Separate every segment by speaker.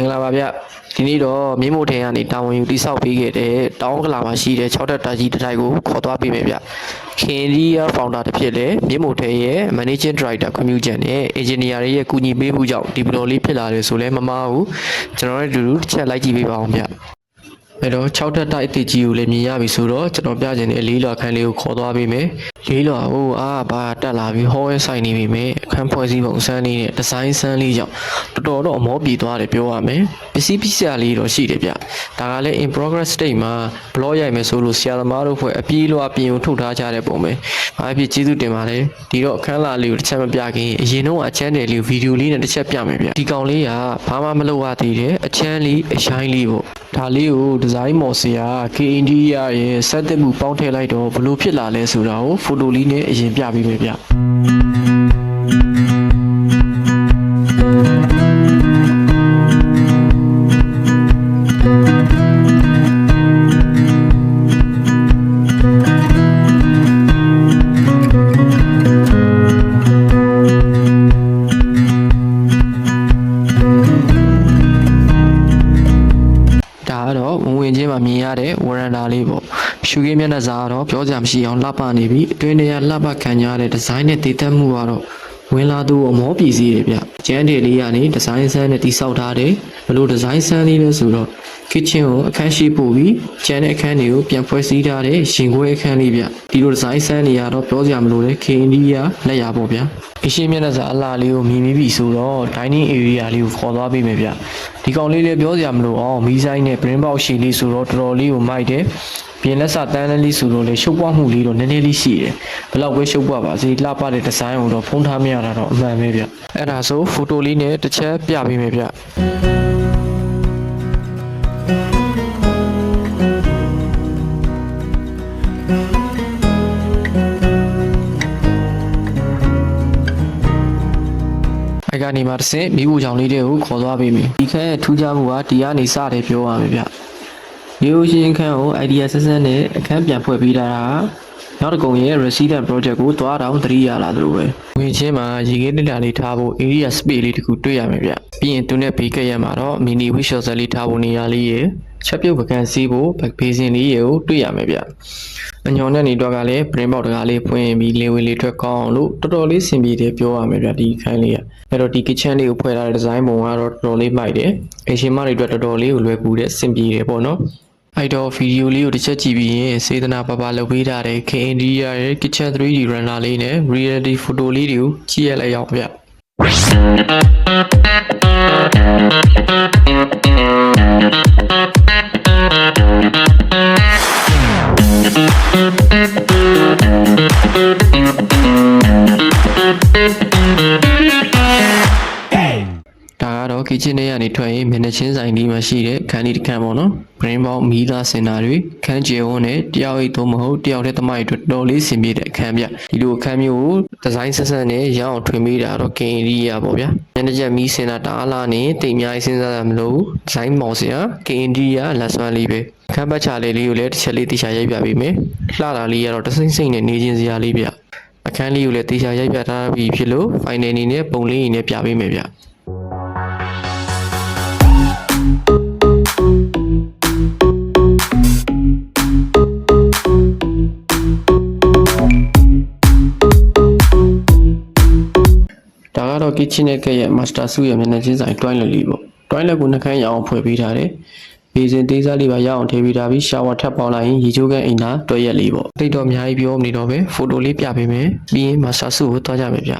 Speaker 1: င်္ဂလာပါဗျဒီနေ့တော့မြင်းမို့ထင်ကနေတာဝန်ယူတိဆောက်ပေးခဲ့တဲ့တောင်းကလာမှာရှိတဲ့6တက်တာကြီးတစ်ထိုက်ကိုခေါ်သွားပေးမယ်ဗျခင်ရီယာဖောင်ဒါတစ်ဖြစ်တဲ့မြင်းမို့ထင်ရဲ့ managing director ခွင့်ပြုချက်နဲ့ engineer တွေရဲ့ကူညီပေးမှုကြောင့်ဒီဘလော်လေးဖြစ်လာတယ်ဆိုလဲမမဘူးကျွန်တော်တို့အတူတူတစ်ချက်လိုက်ကြည့်ပေးပါအောင်ဗျ အဲ့တော့6တက်တိုက်အစ်စ်ကြီးကိုလည်းမြင်ရပြီဆိုတော့ကျွန်တော်ပြချင်တဲ့လေးလွာခန်းလေးကိုခေါ်သွားပေးမယ်လေးလွာဟိုအာဘာတက်လာပြီဟောရဲဆိုင်နေပြီမယ်အခန်းဖွဲ့စည်းပုံစမ်းလေးနဲ့ဒီဇိုင်းစမ်းလေးကြောင့်တော်တော်တော့အမောပြေသွားတယ်ပြောရမယ်ပစ္စည်းပစ္စည်းလေးတော့ရှိတယ်ဗျဒါကလည်း in progress state မှာ blog ရိုက်မယ်ဆိုလို့ဆရာသမားတို့ဖွဲ့အပြေးလွှာပြင်ကိုထုတ်ထားကြတဲ့ပုံပဲဘာဖြစ်ကျေးဇူးတင်ပါတယ်ဒီတော့အခန်းလာလေးကိုတစ်ချက်မပြခင်အရင်တော့အချမ်းတယ်လေးကိုဗီဒီယိုလေးနဲ့တစ်ချက်ပြမယ်ဗျဒီကောင်လေးကဘာမှမလုပ်ရသေးတဲ့အချမ်းလေးအရှိုင်းလေးပေါ့ ဒါလေးကိုဒီဇိုင်းမော်ဆရာ KND ရဲ့စက်တက်မှုပေါင်းထည့်လိုက်တော့ဘလို့ဖြစ်လာလဲဆိုတာကိုဖိုတိုလေးနဲ့အရင်ပြပေးမယ်ဗျ ရှုခင်းမျက်နှာစာကတော့ပြောစရာမရှိအောင်လှပနေပြီအတွင်းထဲကလှပခံကြရတဲ့ဒီဇိုင်းနဲ့တည်သက်မှုကတော့ဝင်လာသူအမောပြည်စည်းတယ်ဗျကျန်းတယ်လေးကနေဒီဇိုင်းဆန်းနဲ့တိဆောက်ထားတယ်ဘလို့ဒီဇိုင်းဆန်းလေးလဲဆိုတော့ kitchen ကိုအခန်းရှိပို့ပြီးကျန်တဲ့အခန်းတွေကိုပြန်ဖွဲ့စည်းထားတဲ့ရင်ခွဲအခန်းလေးဗျဒီလိုဒီဇိုင်းဆန်းတွေကတော့ပြောစရာမလိုတဲ့ KND ကလက်ရပေါ့ဗျအရှိမျက်နှာစာအလားလေးကိုမြင်မိပြီဆိုတော့ dining area လေးကိုခေါ်သွားပေးမယ်ဗျဒီကောင်လေးလည်းပြောစရာမလိုအောင်မီးဆိုင်နဲ့ brain box ရှည်လေးဆိုတော့တော်တော်လေးကိုမိုက်တယ် ပြင်လက်စာတန်းလေးဆိုတော့လေရှုပ်ပွားမှုလေးတော့နည်းနည်းလေးရှိတယ်ဘယ်လောက်ပဲရှုပ်ပွားပါစေလှပတဲ့ဒီဇိုင်းကိုတော့ဖုံးထားမရတာတော့အမှန်ပဲဗျအဲ့ဒါဆိုဖိုတိုလေးနဲ့တစ်ချက်ပြပေးမယ်ဗျအဲ့ကနေမှတစ်ဆင့်မိဖို့ကြောင့်လေးတွေကိုခေါ်သွားပေးမယ်ဒီခန်းရဲ့ထူးခြားမှုကဒီကနေစတယ်ပြောရမယ်ဗျ ရိုးရှင်ခန်းကို idea ဆက်ဆက်နဲ့အခန်းပြန်ဖွဲ့ပေးတာကနောက်တစ်ကုံရဲ့ resident project ကိုတွားတောင်သတိရလာသလိုပဲဝင်ချင်းမှာရေခဲတက်တာလေးထားဖို့ area space လေးတစ်ခုတွေ့ရမယ်ဗျပြီးရင်သူနဲ့ဘေးကက်ရမှာတော့ mini wish shelter လေးထားဖို့နေရာလေးရယ်ချက်ပြုတ်ပကံစီးဖို့ back basin လေးရယ်ကိုတွေ့ရမယ်ဗျအညောင်နဲ့နေတော့ကလည်း brain box တကားလေးဖွင့်ပြီးလေဝင်လေးထွက်ကောင်းအောင်လို့တော်တော်လေးဆင်ပြေတယ်ပြောရမယ်ဗျဒီခိုင်းလေးကအဲ့တော့ဒီ kitchen လေးကိုဖွဲ့ထားတဲ့ design ပုံကတော့တော်တော်လေးမိုက်တယ်အရှင်မတွေအတွက်တော်တော်လေးကိုလွယ်ကူတဲ့ဆင်ပြေတယ်ပေါ့နော် အဲ့တော့ဗီဒီယိုလေးကိုတစ်ချက်ကြည့်ပြီးရင်စေတနာပပလုပ်ပေးထားတဲ့ KND ရဲ့ Kitchen 3D Runner လေးနဲ့ Reality Photo လေးတွေကိုကြည့်ရလိုက်အောင်ဗျဒါက တော့ kitchen ထဲကနေထွက်ရင်မျက်နှာချင်းဆိုင်ဒီမှာရှိတဲ့ခန်းဒီတစ်ခန်းပေါ့နော် brain box မီးသားစင်တာတွေခန်းကျယ်ဝန်းနဲ့တယောက်အိတ်သုံးမဟုတ်တယောက်တည်းသမိုင်းအတွက်တော်တော်လေးဆင်ပြေတဲ့အခန်းဗျဒီလိုအခန်းမျိုးကိုဒီဇိုင်းဆက်ဆက်နဲ့ရအောင်ထွင်ပေးတာတော့ KND ရပေါ့ဗျညနေချက်မီးစင်တာတအားလာနေတိမ်အများကြီးစဉ်းစားရမလို့ဒီဇိုင်းမော်စရာ KND ရလက်စွမ်းလေးပဲအခန်းပတ်ချလေးလေးကိုလည်းတစ်ချက်လေးတိကျရိုက်ပြပေးမယ်လှတာလေးကတော့တစိမ့်စိမ့်နဲ့နေချင်းစရာလေးဗျအခန်းလေးကိုလည်းတိကျရိုက်ပြထားပြီးဖြစ်လို့ final အနေနဲ့ပုံလေးရင်းနဲ့ပြပေးမယ်ဗျ ကတော့ kitchen နဲ့ကဲ့ရဲ့ master suite ရဲ့မျက်နှာချင်းဆိုင် toilet လေးပေါ့ toilet ကိုနှခမ်းရအောင်ဖွဲ့ပေးထားတယ်ဘေးစင်သေးစားလေးပါရအောင်ထည့်ပေးထားပြီး shower ထပ်ပေါက်လိုက်ရင်ရေချိုးကန်အိမ်သာတွဲရက်လေးပေါ့တိတ်တော့အများကြီးပြောမနေတော့ပဲဖိုတိုလေးပြပေးမယ်ပြီးရင် master suite ကိုတွားကြမယ်ဗျ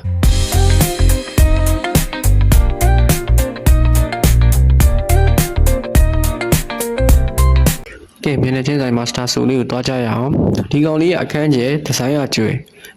Speaker 1: ကဲမျက်နှာချင်းဆိုင် master suite လေးကိုတွားကြရအောင်ဒီကောင်လေးကအခန်းကျယ်ဒီဇိုင်းရကျွေ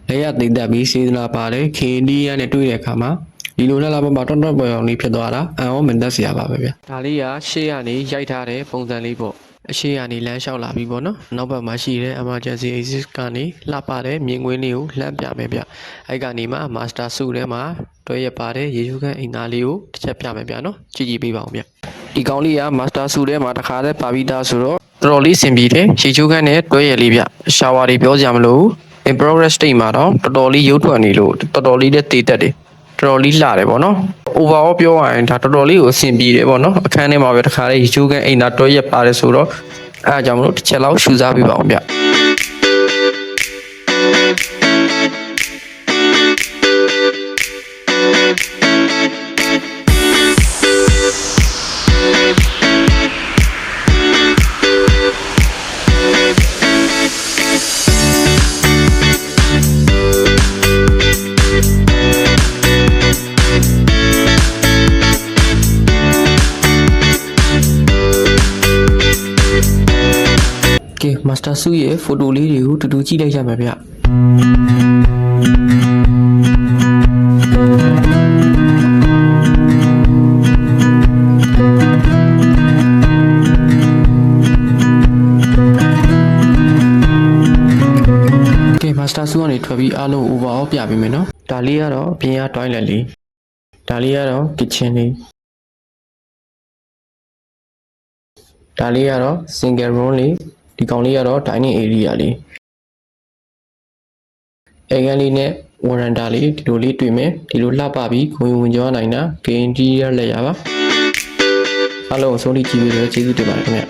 Speaker 1: လက်ရသိမ့်သက်ပြီးစေးသနာပါတယ် KND ရနဲ့တွေ့တဲ့အခါမှာဒီလိုနဲ့လာပေါ်မှာတွန်းတွန်းပေါ်အောင်လေးဖြစ်သွားတာအံ့ဩမင်သက်စရာပါပဲဗျဒါလေးကရှေ့ကနေရိုက်ထားတဲ့ပုံစံလေးပေါ့အရှိကနေလမ်းလျှောက်လာပြီပေါ့နော်နောက်ဘက်မှာရှိတဲ့ emergency exit ကနေလှပတဲ့မြင်ကွင်းလေးကိုလှမ်းပြမယ်ဗျအဲ့ကနေမှ master suite ထဲမှာတွဲရပါတဲ့ရေယူခန့်အိမ်သားလေးကိုတစ်ချက်ပြမယ်ဗျနော်ကြည့်ကြည့်ပေးပါအောင်ဗျဒီကောင်လေးက master suite ထဲမှာတစ်ခါတည်းပါပြီးသားဆိုတော့ တော်တော်လေးဆင်ပြေတယ်ရေချိုးခန့်နဲ့တွဲရလေးဗျရှာဝါတွေပြောစရာမလိုဘူး in progress state မှာတော့တော်တော်လေးရုပ်ထွက်နေလို့တော်တော်လေးနဲ့တည်တက်တယ်တော်တော်လေးလှတယ်ပေါ့နော် overall ပြောရရင်ဒါတော်တော်လေးကိုအဆင်ပြေတယ်ပေါ့နော်အခန်းထဲမှာပဲတစ်ခါလေးရေချိုးကန်အိမ်သာတွဲရက်ပါတယ်ဆိုတော့အဲအကြောင့်မလို့တစ်ချက်လောက်ရှူစားပြပါအောင်ဗျ ကဲမာစတာဆူရဲ့ဖိုတိုလေးတွေကိုတူတူကြည့်လိုက်ရမှာဗျကဲမာစတာဆူကနေထွက်ပြီးအားလုံး overall ပြပေးမယ်နော်ဒါလေးကတော့အပြင်က toilet လေးဒါလေးကတော့ kitchen လေးဒါလေးကတော့ single room လေး ဒီကောင်လေးကတော့ dining area လေးအဲကန်းလေးနဲ့ warranta လေးဒီလိုလေးတွေ့မယ်ဒီလိုလှပပြီးခွင်ဝင်ကြောနိုင်တာ game interior လက်ရပါအားလုံးအဆုံးထိကြည့်ပြီးတော့ကျေးဇူးတင်ပါတယ်ခင်ဗျ